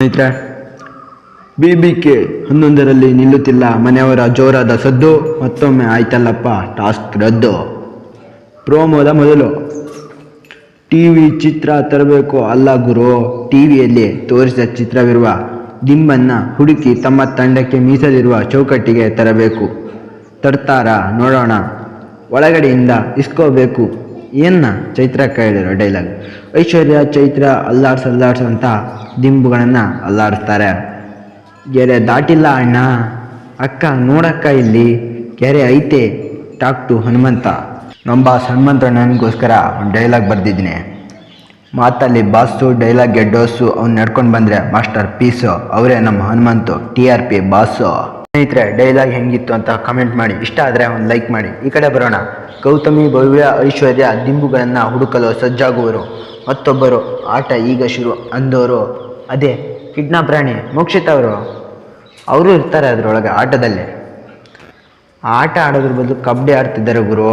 ಸ್ನೇಹಿತರೆ B B K ಹನ್ನೊಂದರಲ್ಲಿ ನಿಲ್ಲುತ್ತಿಲ್ಲ. ಮನೆಯವರ ಜೋರಾದ ಸದ್ದು, ಮತ್ತೊಮ್ಮೆ ಆಯ್ತಲ್ಲಪ್ಪ, ಟಾಸ್ಕ್ ರದ್ದು. ಪ್ರೋಮೋದ ಮೊದಲು. ಟಿ ವಿ ಚಿತ್ರ ತರಬೇಕು ಅಲ್ಲ ಗುರು. ಟಿ ವಿಯಲ್ಲಿ ತೋರಿಸಿದ ಚಿತ್ರವಿರುವ ದಿಂಬನ್ನು ಹುಡುಕಿ ತಮ್ಮ ತಂಡಕ್ಕೆ ಮೀಸಲಿರುವ ಚೌಕಟ್ಟಿಗೆ ತರಬೇಕು. ತರ್ತಾರ, ನೋಡೋಣ. ಒಳಗಡೆಯಿಂದ ಇಸ್ಕೋಬೇಕು. ಏನ್ನ ಚೈತ್ರ ಕೇಳಿರೋ ಡೈಲಾಗ್ ಐಶ್ವರ್ಯ, ಚೈತ್ರ ಅಲ್ಲಾಡ್ಸ್ ಅಲ್ಲಾಡ್ಸ್ ಅಂತ ದಿಂಬುಗಳನ್ನು ಅಲ್ಲಾಡಿಸ್ತಾರೆ. ಗೆರೆ ದಾಟಿಲ್ಲ ಅಣ್ಣ. ಅಕ್ಕ, ನೋಡಕ್ಕ ಇಲ್ಲಿ. ಕೆರೆ ಐತೆ. Talk to Hanumantha. ನಮ್ಮ ಬಾಸ್ ಹನುಮಂತಣ್ಣನಿಗೋಸ್ಕರ ಒಂದು ಡೈಲಾಗ್ ಬರೆದಿದ್ದೀನಿ. ಮಾತಲ್ಲಿ ಬಾಸು ಡೈಲಾಗ್ ಗೆಡ್ಡೋಸು ಅವ್ನು ನಡ್ಕೊಂಡು ಬಂದರೆ ಮಾಸ್ಟರ್ ಪೀಸು. ಅವರೇ ನಮ್ಮ Hanumanthu T R P boss ಸ್ನೇಹಿತರೆ ಡೈಲಾಗ್ ಹೆಂಗಿತ್ತು ಅಂತ ಕಮೆಂಟ್ ಮಾಡಿ. ಇಷ್ಟ ಆದರೆ ಒಂದು ಲೈಕ್ ಮಾಡಿ. ಈ ಕಡೆ ಬರೋಣ. ಗೌತಮಿ, ಭವ್ಯ, ಐಶ್ವರ್ಯ ದಿಂಬುಗಳನ್ನು ಹುಡುಕಲು ಸಜ್ಜಾಗುವರು. ಮತ್ತೊಬ್ಬರು, ಆಟ ಈಗ ಶುರು ಅಂದವರು ಅದೇ ಕಿಡ್ನಾ ಪ್ರಾಣಿ ಮೋಕ್ಷಿತ್ ಅವರು. ಅವರು ಇರ್ತಾರೆ ಅದರೊಳಗೆ ಆಟದಲ್ಲಿ. ಆಟ ಆಡೋದ್ರ ಬದಲು ಕಬಡ್ಡಿ ಆಡ್ತಿದ್ದಾರೆ ಗುರು.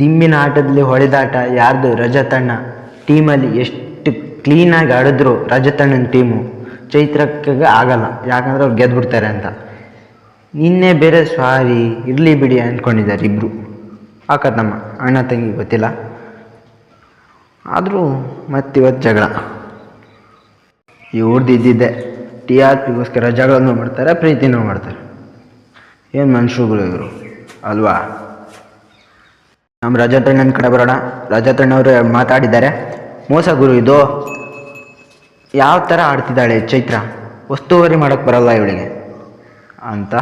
ದಿಂಬಿನ ಆಟದಲ್ಲಿ ಹೊಡೆದಾಟ ಯಾರ್ದು? ರಜತಣ್ಣ. ಟೀಮಲ್ಲಿ ಎಷ್ಟು ಕ್ಲೀನಾಗಿ ಆಡಿದ್ರು ರಜತಣ್ಣನ ಟೀಮು ಚೈತ್ರಕ್ಕೆ ಆಗಲ್ಲ. ಯಾಕಂದ್ರೆ ಅವ್ರು ಗೆದ್ಬಿಡ್ತಾರೆ ಅಂತ. ನಿನ್ನೆ ಬೇರೆ ಸ್ವಾರಿ ಇರಲಿ ಬಿಡಿ ಅಂದ್ಕೊಂಡಿದ್ದಾರೆ ಇಬ್ಬರು ಅಕ್ಕ ತಮ್ಮ ಅಣ್ಣ ತಂಗಿ ಗೊತ್ತಿಲ್ಲ. ಆದರೂ ಮತ್ತಿವತ್ತು ಜಗಳ. ಇವ್ರದ್ದು ಇದ್ದಿದ್ದೆ. ಟಿ ಆರ್ ಪಿಗೋಸ್ಕರ ಜಗಳನೂ ಮಾಡ್ತಾರೆ, ಪ್ರೀತಿನೂ ಮಾಡ್ತಾರೆ. ಏನು ಮನುಷ್ಯರುಗಳು ಇವರು, ಅಲ್ವಾ? ನಮ್ಮ ರಜತಣ್ಣನ ಕಡೆ ಬರೋಣ. ರಜತಣ್ಣವರು ಮಾತಾಡಿದ್ದಾರೆ. ಮೋಸ ಗುರು ಇದು. ಯಾವ ಥರ ಆಡ್ತಿದ್ದಾಳೆ ಚೈತ್ರ? ವಸ್ತುವರಿ ಮಾಡೋಕ್ಕೆ ಬರಲ್ಲ ಇವಳಿಗೆ. ಅಂತ.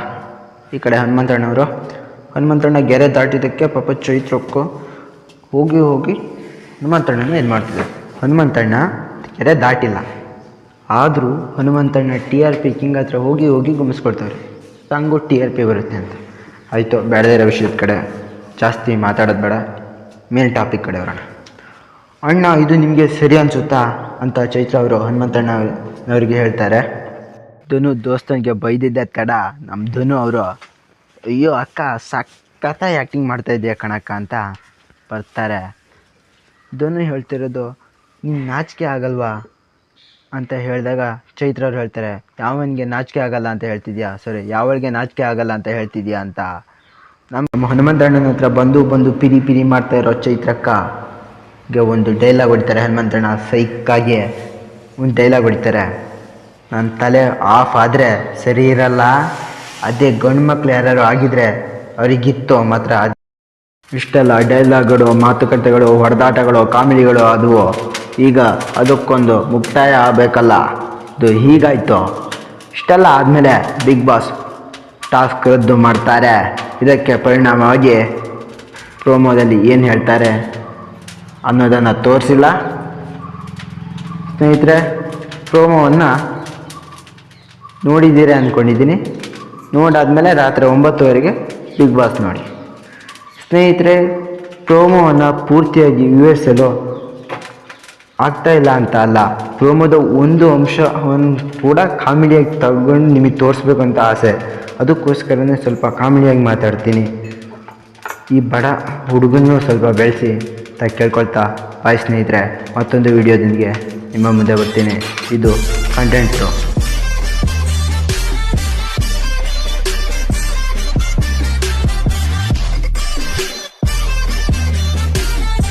ಈ ಕಡೆ ಹನುಮಂತಣ್ಣವರು. ಹನುಮಂತಣ್ಣ ಗೆರೆ ದಾಟಿದ್ದಕ್ಕೆ ಪಾಪ ಚೈತ್ರಕ್ಕು ಹೋಗಿ ಹೋಗಿ ಹನುಮಂತಣ್ಣನ ಇದು ಮಾಡ್ತಿದ್ದೆ ಹನುಮಂತಣ್ಣ ಗೆರೆ ದಾಟಿಲ್ಲ. ಆದರೂ Hanumanthanna T R P king ಹತ್ರ ಹೋಗಿ ಹೋಗಿ ಗುಮಿಸ್ಕೊಡ್ತವ್ರೆ. ಹಂಗೂ ಟಿ ಆರ್ ಪಿ ಬರುತ್ತೆ ಅಂತ. ಆಯಿತು, ಬೇಡದೇ ಇರೋ ವಿಷಯದ ಕಡೆ ಜಾಸ್ತಿ ಮಾತಾಡೋದು ಬೇಡ. ಮೇನ್ ಟಾಪಿಕ್ ಕಡೆ ಬರೋಣ ಅಣ್ಣ, ಇದು ನಿಮಗೆ ಸರಿ ಅನಿಸುತ್ತಾ? ಅಂತ ಚೈತ್ರ ಅವರು ಹನುಮಂತಣ್ಣ ಅವರಿಗೆ ಹೇಳ್ತಾರೆ. ಧನು ದೋಸ್ತನಿಗೆ ಬೈದಿದ್ದೆ ಕಡ. ನಮ್ಮ ಧನು ಅವರು, ಅಯ್ಯೋ ಅಕ್ಕ, ಸಖತ್ತಾಗಿ ಆ್ಯಕ್ಟಿಂಗ್ ಮಾಡ್ತಾ ಇದೆಯಾ ಕಣಕ್ಕ ಅಂತ ಬರ್ತಾರೆ. ಧನು ಹೇಳ್ತಿರೋದು, ನೀನು ನಾಚಿಕೆ ಆಗಲ್ವಾ? ಅಂತ ಹೇಳಿದಾಗ ಚೈತ್ರ ಅವ್ರು ಹೇಳ್ತಾರೆ, ಯಾವನಿಗೆ ನಾಚಿಕೆ ಆಗಲ್ಲ ಅಂತ ಹೇಳ್ತಿದ್ಯಾ? ಸಾರಿ, ಯಾವಳಿಗೆ ನಾಚಿಕೆ ಆಗಲ್ಲ ಅಂತ ಹೇಳ್ತಿದ್ಯಾ ಅಂತ? ನಮ್ಮ ಹನುಮಂತಣ್ಣನ ಹತ್ರ ಬಂದು ಬಂದು ಪಿರಿ ಪಿರಿ ಮಾಡ್ತಾ ಇರೋ ಚೈತ್ರಕ್ಕಗೆ ಒಂದು ಡೈಲಾಗ್ ಹೊಡಿತಾರೆ, ಹನುಮಂತಣ್ಣ ಸೈಕ್ಕಾಗಿ ಒಂದು ಡೈಲಾಗ್ ಹೊಡಿತಾರೆ. ನನ್ನ ತಲೆ ಆಫ್ ಆದರೆ ಸರಿ ಇರಲ್ಲ. ಅದೇ ಗಂಡು ಮಕ್ಳು ಯಾರು ಆಗಿದ್ರೆ ಅವರಿಗಿತ್ತು ಮಾತ್ರ. ಅದು ಇಷ್ಟೆಲ್ಲ ಡೈಲಾಗ್ಗಳು ಮಾತುಕತೆಗಳು, ಹೊಡೆದಾಟಗಳು, ಕಾಮಿಡಿಗಳು ಅದು ಈಗ ಅದಕ್ಕೊಂದು ಮುಕ್ತಾಯ ಆಗಬೇಕಲ್ಲ. ಇದು ಹೀಗಾಯ್ತು. ಇಷ್ಟೆಲ್ಲ ಆದಮೇಲೆ ಬಿಗ್ ಬಾಸ್ ಟಾಸ್ಕ್ ರದ್ದು ಮಾಡ್ತಾರೆ. ಇದಕ್ಕೆ ಪರಿಣಾಮವಾಗಿ ಪ್ರೋಮೋದಲ್ಲಿ ಏನು ಹೇಳ್ತಾರೆ? ಅನ್ನೋದನ್ನು ತೋರಿಸಿಲ್ಲ. ಸ್ನೇಹಿತರೆ, ಪ್ರೋಮೋವನ್ನು ನೋಡಿದ್ದೀರಿ ಅಂದ್ಕೊಂಡಿದ್ದೀನಿ ನೋಡಾದಮೇಲೆ ರಾತ್ರಿ ಒಂಬತ್ತುವರೆಗೆ ಬಿಗ್ ಬಾಸ್ ನೋಡಿ. ಸ್ನೇಹಿತರೆ, ಪ್ರೋಮೋವನ್ನು ಪೂರ್ತಿಯಾಗಿ ವಿವರಿಸಲು ಆಗ್ತಾ ಇಲ್ಲ ಅಂತ ಅಲ್ಲ. ಪ್ರೋಮೋದ ಒಂದು ಅಂಶವನ್ನು ಕೂಡ ಕಾಮಿಡಿಯಾಗಿ ತಗೊಂಡು ನಿಮಗೆ ತೋರಿಸ್ಬೇಕು ಅಂತ ಆಸೆ. ಅದಕ್ಕೋಸ್ಕರನೇ ಸ್ವಲ್ಪ ಕಾಮಿಡಿಯಾಗಿ ಮಾತಾಡ್ತೀನಿ. ಈ ಬಡ ಹುಡುಗನೂ ಸ್ವಲ್ಪ ಬೆಳೆಸಿ. ಅಂತ ಕೇಳ್ಕೊಳ್ತಾ ಬಾಯ್ ಸ್ನೇಹಿತರೆ ಮತ್ತೊಂದು ವಿಡಿಯೋದೊಂದಿಗೆ ನಿಮ್ಮ ಮುಂದೆ ಬರ್ತೀನಿ. ಇದು ಕಂಟೆಂಟು